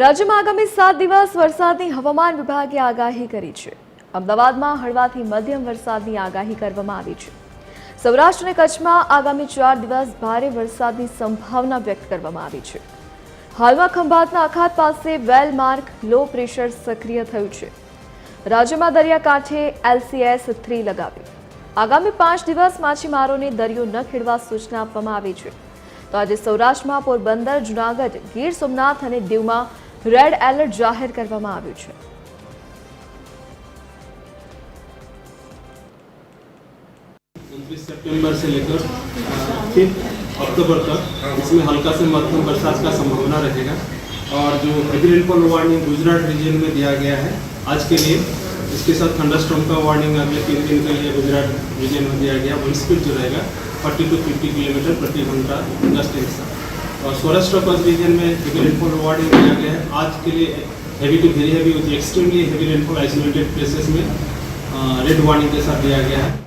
રાજ્યમાં આગામી સાત દિવસ વરસાદની હવામાન વિભાગે આગાહી કરી છે. અમદાવાદમાં હળવાથી મધ્યમ વરસાદની આગાહી કરવામાં આવી છે. સૌરાષ્ટ્ર અને કચ્છમાં આગામી ચાર દિવસ ભારે વરસાદની સંભાવના વ્યક્ત કરવામાં આવી છે. હાલમાં ખંભાતના અખાત પાસે વેલ માર્ક, લો પ્રેશર સક્રિય થયું છે. રાજ્યમાં દરિયાકાંઠે એલસીએસ થ્રી લગાવી. આગામી પાંચ દિવસ માછીમારોને દરિયો ન ખેડવા સૂચના આપવામાં આવી છે. તો આજે સૌરાષ્ટ્રમાં પોરબંદર, જુનાગઢ, ગીર સોમનાથ અને દીવમાં રેડ એલર્ટ જાહેર કરવામાં આવ્યું છે उनतीस सितंबर से लेकर फिफ्थ अक्टूबर तक इसमें हल्का से मध्यम बरसात का संभावना रहेगा और जो heavy rainfall warning Gujarat region में दिया गया है आज के लिए इसके साथ थंडरस्टॉर्म का वार्निंग अगले तीन दिन के लिए गुजरात रीजन में दिया गया विंड स्पीड जो रहेगा 40 टू 50 किलोमीटर प्रति घंटा गस्ट के साथ और सौराष्ट्र कच्छ रीजन में हेवी रेनफॉल वार्निंग दिया गया है आज के लिए heavy to very heavy with extremely heavy rainfall isolated places में रेड वार्निंग के साथ दिया गया है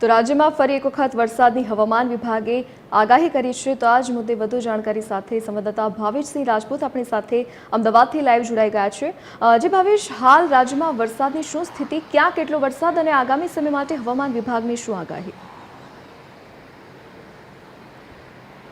તો રાજ્યમાં ફરી એક વખત વરસાદની હવામાન વિભાગે આગાહી કરી છે તો આ જ મુદ્દે વધુ જાણકારી સાથે સંવાદદાતા ભાવેશસિંહ રાજપૂત આપણી સાથે અમદાવાદથી લાઈવ જોડાઈ ગયા છે અ, જે ભાવેશ હાલ રાજ્યમાં વરસાદની શું સ્થિતિ ક્યાં કેટલો વરસાદ અને આગામી સમય માટે હવામાન વિભાગની શું આગાહી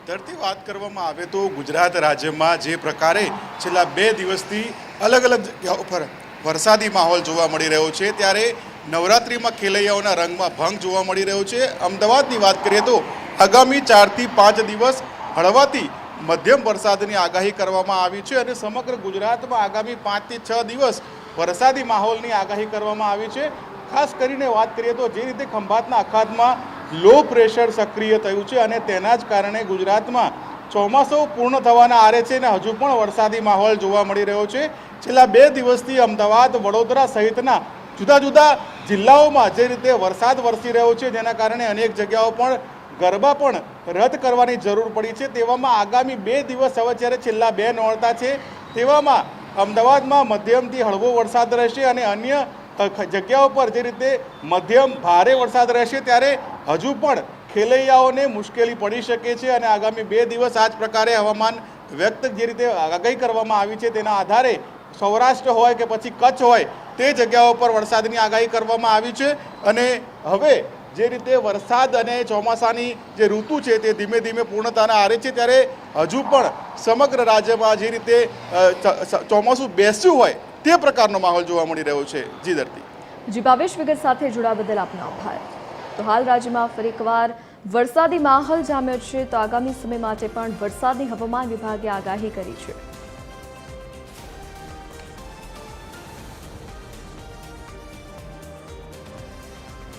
ધરતી વાત કરવામાં આવે તો ગુજરાત રાજ્યમાં જે પ્રકારે છેલ્લા બે દિવસથી અલગ અલગ જગ્યાઓ ઉપર વરસાદી માહોલ જોવા મળી રહ્યો છે, ત્યારે નવરાત્રિમાં ખેલૈયાઓના રંગમાં ભંગ જોવા મળી રહ્યો છે. અમદાવાદની વાત કરીએ તો આગામી ચારથી પાંચ દિવસ હળવાથી મધ્યમ વરસાદની આગાહી કરવામાં આવી છે અને સમગ્ર ગુજરાતમાં આગામી પાંચથી છ દિવસ વરસાદી માહોલની આગાહી કરવામાં આવી છે. ખાસ કરીને વાત કરીએ તો જે રીતે ખંભાતના અખાતમાં લો પ્રેશર સક્રિય થયું છે અને તેના જ કારણે ગુજરાતમાં ચોમાસું પૂર્ણ થવાના આરે છે અને હજુ પણ વરસાદી માહોલ જોવા મળી રહ્યો છે. છેલ્લા બે દિવસથી અમદાવાદ, વડોદરા સહિતના જુદા જુદા જિલ્લાઓમાં જે રીતે વરસાદ વરસી રહ્યો છે જેના કારણે અનેક જગ્યાઓ પણ ગરબા પણ રદ કરવાની જરૂર પડી છે. તેવામાં આગામી બે દિવસ હવે જ્યારે છેલ્લા બે નોરતા છે તેવામાં અમદાવાદમાં મધ્યમથી હળવો વરસાદ રહેશે અને અન્ય જગ્યાઓ પર જે રીતે મધ્યમ ભારે વરસાદ રહેશે ત્યારે હજુ પણ ખેલૈયાઓને મુશ્કેલી પડી શકે છે અને આગામી બે દિવસ આ જ પ્રકારે હવામાન વ્યક્ત જે રીતે આગાહી કરવામાં આવી છે તેના આધારે સૌરાષ્ટ્ર હોય કે પછી કચ્છ હોય તે જગ્યાઓ પર વરસાદની આગાહી કરવામાં આવી છે અને હવે જે રીતે વરસાદ અને ચોમાસાની જે ઋતુ છે તે ધીમે ધીમે પૂર્ણતાના આરે છે ત્યારે હજુ પણ સમગ્ર રાજ્યમાં જે રીતે ચોમાસું બેસ્યું હોય તે પ્રકારનો માહોલ જોવા મળી રહ્યો છે જી ધરતી. જી ભાવેશ વિગત સાથે જોડાવા બદલ આપનો આભાર. તો હાલ રાજ્યમાં ફરી એકવાર વરસાદી માહોલ જામ્યો છે. તો આગામી સમય માટે પણ વરસાદની હવામાન વિભાગે આગાહી કરી છે.